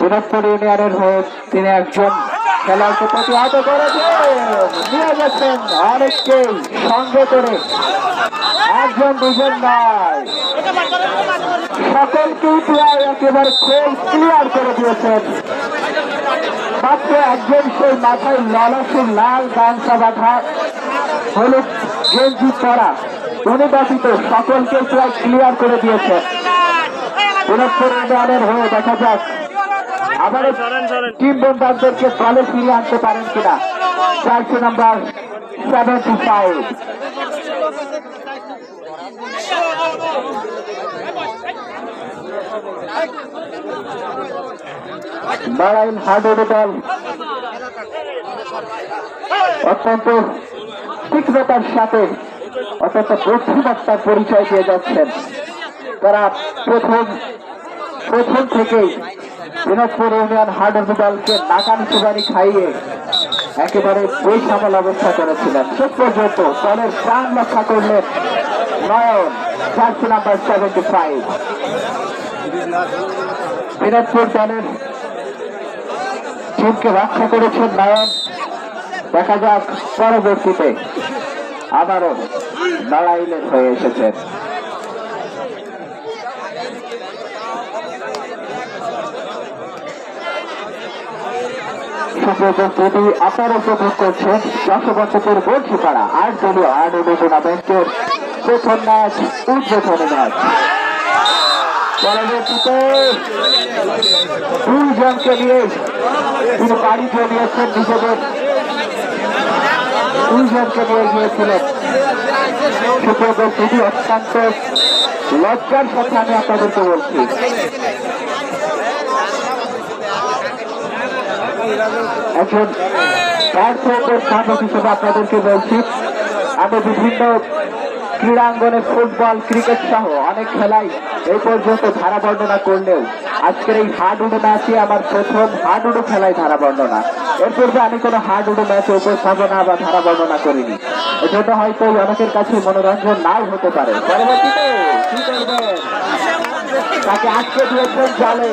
দিনাজপুর ইউনিয়নের হয়ে তিনি একজন খেলাকে প্রতিহত করেছেন নিয়ে সঙ্গে করে। একজন দুজন নয় সকলকেই প্রায় একেবারে খোল ক্লিয়ার করে দিয়েছেন। মাত্র একজন সেই মাথায় ললাসের লাল গামছা বাঁধা হলুদ গেঞ্জি পরা উনি ব্যতীত সকলকে প্রায় ক্লিয়ার করে দিয়েছেন দিনাজপুর ইউনিয়নের হয়ে দেখা যাক আবার টিম মেম্বারদেরকে দলে ফিরিয়ে আনতে পারেন কিনা? চারশো number seventy five Narayan hardware দল। অত্যন্ত তীক্ষ্ণতার সাথে অত্যন্ত বুদ্ধিমত্তার পরিচয় দিয়ে যাচ্ছেন। তারা প্রথম প্রথম থেকেই দিনাজপুর ইউনিয়ন হার্ডওয়ার দলকে নাকানি সুবানি খাইয়ে একেবারে বৈষামল অবস্থা করেছিলেন। শেষ পর্যন্ত দলের প্রাণ রক্ষা করলেন Nayan, jersey number seventy five Dinajpur দলের টিমকে রক্ষা করেছেন নয়ন। দেখা যাক পরবর্তীতে আবারও লড়াইলের হয়ে এসেছেন। সুপ্রতি আপনারা উপভোগ করছেন যশবন্তপুর বর্ষিপাড়া আট দলীয় আট টুর্নামেন্টের প্রথম ম্যাচ উদ্বোধনী ম্যাচ। পরবর্তীতে দুইজনকে নিয়ে তিনি বাড়ি চলিয়েছেন নিজেদের। দুইজনকে নিয়ে গিয়েছিলেন। সুপ্রতি অত্যন্ত লজ্জার সাথে আমি আপনাদেরকে বলছি। একজন সাধক হিসেবে আপনাদেরকে বলছি আমি বিভিন্ন ক্রীড়াঙ্গনে ফুটবল, ক্রিকেট সহ অনেক খেলাই এই পর্যন্ত ধারা বর্ণনা করলেও আজকের এই হাডুডু ম্যাচে আমার প্রথম হাডুডু খেলায় ধারা বর্ণনা এর পূর্বে আমি কোনো হাডুডু ম্যাচে উপস্থাপনা বা ধারা বর্ণনা করিনি। এজন্য হয়তো অনেকের কাছে মনোরঞ্জন নাও হতে পারে। পরবর্তীতে তাকে আটকে দিয়েছেন জলে।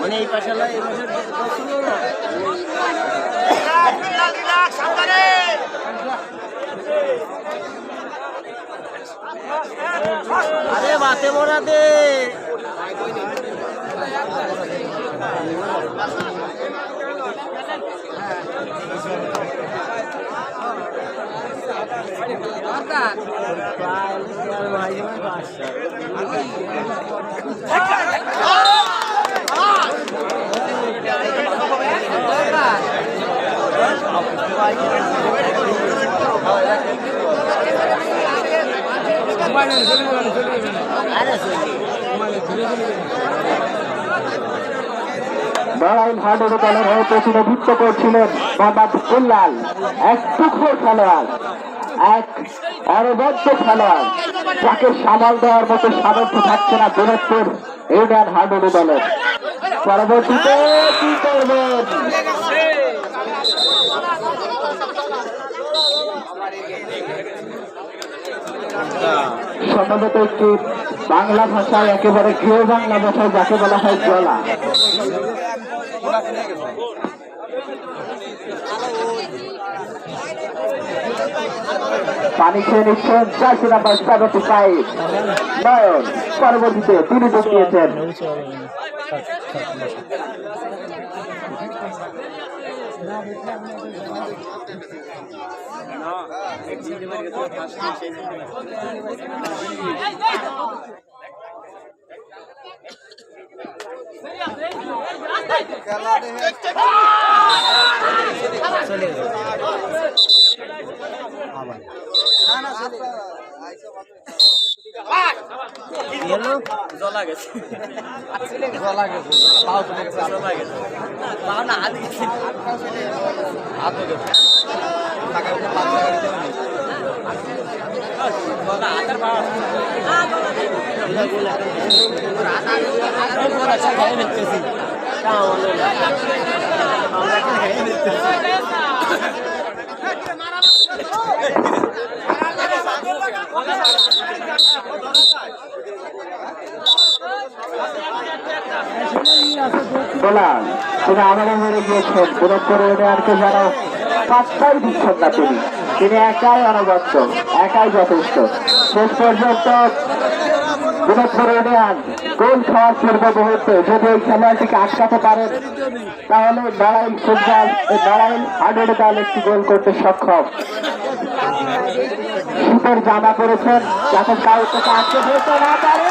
লাই এই পাশে এই না আরে বাতে মোড়া দে। লড়াই ভারতের দলের হয়ে প্রতিনিধিত্ব করছিলেন মোহাম্মদ কুল্লাল। এক টুকরো খেলোয়াড়, এক অনবদ্য খেলোয়াড়। যাকে সামাল দেওয়ার মতো সামর্থ্য থাকছে না দিনাজপুর ইউনিয়ন হাডুডু দলের পরবর্তীতে কি করবেন? Yeah. সম্ভবত একটি বাংলা ভাষায় একেবারে গৃহ বাংলা ভাষায় যাকে বলা হয় জলা। পানি খেয়ে নিচ্ছেন চারশো নাম্বার সেভেন্টি ফাইভ নয়ন, পরবর্তীতে তিনি ঢুকিয়েছেন গেলো জলা গেছে জলা গেছে পাও জলা গেছে পাও না হাত গেছে হাত গেছে। বলান তিনি আমাদের মেরে গিয়েছেন। বিরোধ করে ওদেরকে যারা পাঁচটাই দিচ্ছেন না তিনি তিনি একাই অনবদ্য, একাই যথেষ্ট। শেষ পর্যন্ত গোল খাওয়ার পূর্ব মুহূর্তে যদি ওই খেলোয়াড়টিকে আটকাতে পারেন, তাহলে নারায়ণ ফুটবল এই নারায়ণ হাডের দল একটি গোল করতে সক্ষম। শীতের জামা করেছেন যাতে কাউ থেকে আটকে ফেলতে না পারে।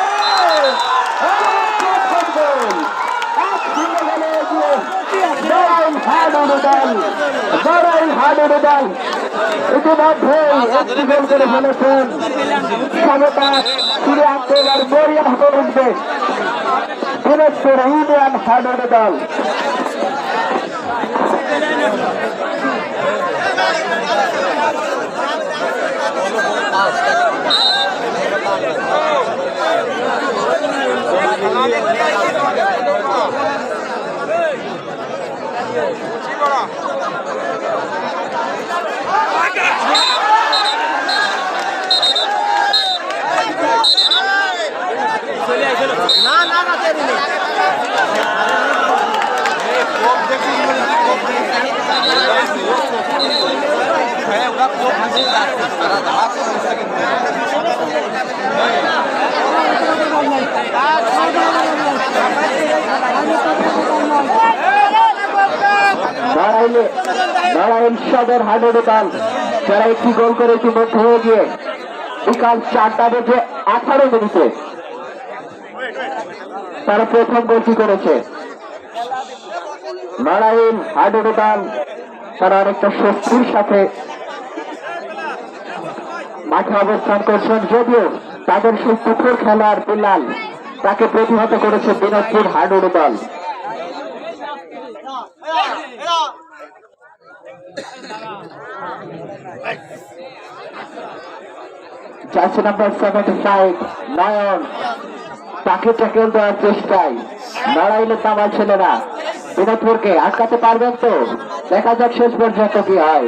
ইতিমধ্যে একটি গোল করে ফেলেছেন সমতা ফিরে আনতে এবার মরিয়া হাতে উঠবে দিনাজপুর ইউনিয়ন হাডের দল না নারায়ণে সদর হাডে দোকান। যারা একটি গোল করে ইতিমধ্যে হয়ে গিয়ে বিকাল চারটা বেজে আঠারো মিনিটে তারা প্রথম গোলটি করেছে। নারায়ণ হাডে দোকান, তারা অনেকটা স্বস্তির সাথে মাঠে অবস্থান করছেন যদিও তাদের সেই পুকুর খেলার বিলাল তাকে প্রতিহত করেছে দিনাজপুর হাডুডু দল। চারশো নাম্বার সেভেন্টি ফাইভ, নয়ন। তাকে ট্যাকেল দেওয়ার চেষ্টায় লড়াইলে তামাল ছেলেরা। দিনাজপুরকে আটকাতে পারবেন তো? দেখা যাক শেষ পর্যন্ত কি হয়।